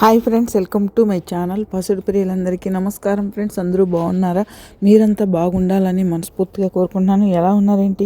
Hi friends welcome to my channel. పసుడు ప్రియులందరికీ నమస్కారం friends. అందరూ బాగున్నారా? మీరంతా బాగుండాలని మనస్ఫూర్తిగా కోరుకుంటున్నాను. ఎలా ఉన్నారేంటి?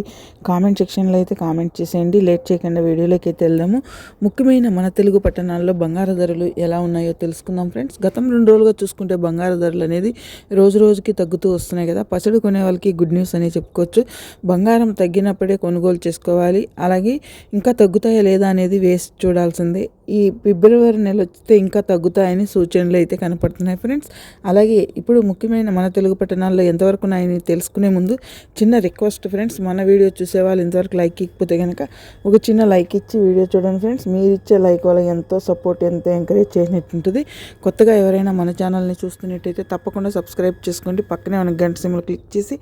కామెంట్ సెక్షన్లో అయితే కామెంట్ చేసేయండి. లేట్ చేయకుండా వీడియోలోకి అయితే వెళ్దాము. ముఖ్యమైన మన తెలుగు పట్టణాల్లో బంగారు ధరలు ఎలా ఉన్నాయో తెలుసుకుందాం ఫ్రెండ్స్. గతం రెండు రోజులుగా చూసుకుంటే బంగారు ధరలు అనేది రోజు రోజుకి తగ్గుతూ వస్తున్నాయి కదా. పసుడు కొనే వాళ్ళకి గుడ్ న్యూస్ అనే చెప్పుకోవచ్చు. బంగారం తగ్గినప్పుడే కొనుగోలు చేసుకోవాలి. అలాగే ఇంకా తగ్గుతాయా లేదా అనేది వేసి చూడాల్సిందే. ఈ ఫిబ్రవరి నెల వస్తే ఇంకా తగ్గుతాయని సూచనలు అయితే కనపడుతున్నాయి ఫ్రెండ్స్. అలాగే ఇప్పుడు ముఖ్యమైన మన తెలుగు పట్టణాల్లో ఎంతవరకు ఉన్నాయని తెలుసుకునే ముందు చిన్న రిక్వెస్ట్ ఫ్రెండ్స్ మన వీడియో చూసే వాళ్ళు ఇంతవరకు లైక్ ఇకపోతే కనుక ఒక చిన్న లైక్ ఇచ్చి వీడియో చూడండి ఫ్రెండ్స్. మీరు ఇచ్చే లైక్ వల్ల ఎంతో సపోర్ట్ ఎంతో ఎంకరేజ్ చేసినట్టు ఉంటుంది. కొత్తగా ఎవరైనా మన ఛానల్ని చూస్తున్నట్టయితే తప్పకుండా సబ్స్క్రైబ్ చేసుకోండి. పక్కనే మన గంట సిమ్లు క్లిక్ చేసి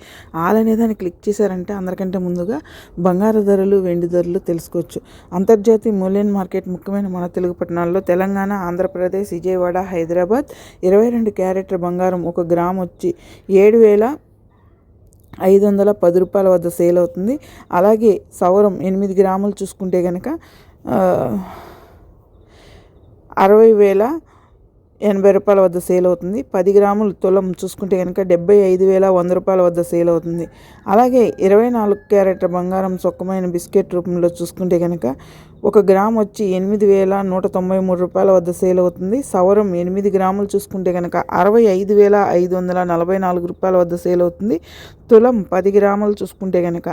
ఆల్ అనేదాన్ని క్లిక్ చేశారంటే అందరికంటే ముందుగా బంగారు ధరలు వెండి ధరలు తెలుసుకోవచ్చు. అంతర్జాతీయ మూల్యం మార్కెట్ ముఖ్యమైన మన తెలుగు పట్టణాల్లో తెలంగాణ ఆంధ్రప్రదేశ్ ఆంధ్రప్రదేశ్ విజయవాడ హైదరాబాద్. ఇరవై రెండు క్యారెట్ల బంగారం ఒక గ్రామ్ వచ్చి ఏడు వేల ఐదు వందల పది రూపాయల వద్ద సేల్ అవుతుంది. అలాగే సౌరం ఎనిమిది గ్రాములు చూసుకుంటే కనుక అరవై వేల ఎనభై రూపాయల వద్ద సేల్ అవుతుంది. పది గ్రాములు తులం చూసుకుంటే కనుక డెబ్బై ఐదు వేల వంద రూపాయల వద్ద సేల్ అవుతుంది. అలాగే ఇరవై నాలుగు క్యారెట్ల బంగారం సొక్కమైన బిస్కెట్ రూపంలో చూసుకుంటే కనుక ఒక గ్రామ్ వచ్చి ఎనిమిది వేల నూట తొంభై మూడు రూపాయల వద్ద సేల్ అవుతుంది. సవరం ఎనిమిది గ్రాములు చూసుకుంటే కనుక అరవై ఐదు వేల ఐదు వందల నలభై నాలుగు రూపాయల వద్ద సేల్ అవుతుంది. తులం పది గ్రాములు చూసుకుంటే కనుక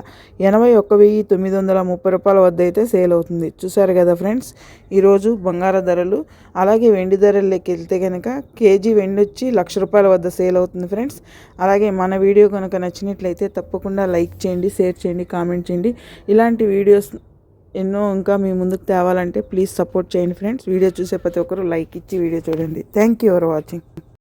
ఎనభై ఒక్క వెయ్యి తొమ్మిది వందల ముప్పై రూపాయల వద్ద అయితే సేల్ అవుతుంది. చూసారు కదా ఫ్రెండ్స్? ఈరోజు బంగార ధరలు అలాగే వెండి ధరల్లోకి వెళ్తే కనుక కేజీ వెండి వచ్చి లక్ష రూపాయల వద్ద సేల్ అవుతుంది ఫ్రెండ్స్. అలాగే మన వీడియో కనుక నచ్చినట్లయితే తప్పకుండా లైక్ చేయండి షేర్ చేయండి కామెంట్ చేయండి. ఇలాంటి వీడియోస్ ఎన్నో ఇంకా మీ ముందుకు తేవాలంటే ప్లీజ్ సపోర్ట్ చేయండి ఫ్రెండ్స్. వీడియో చూసే ప్రతి ఒక్కరు లైక్ ఇచ్చి వీడియో చూడండి. Thank you for watching.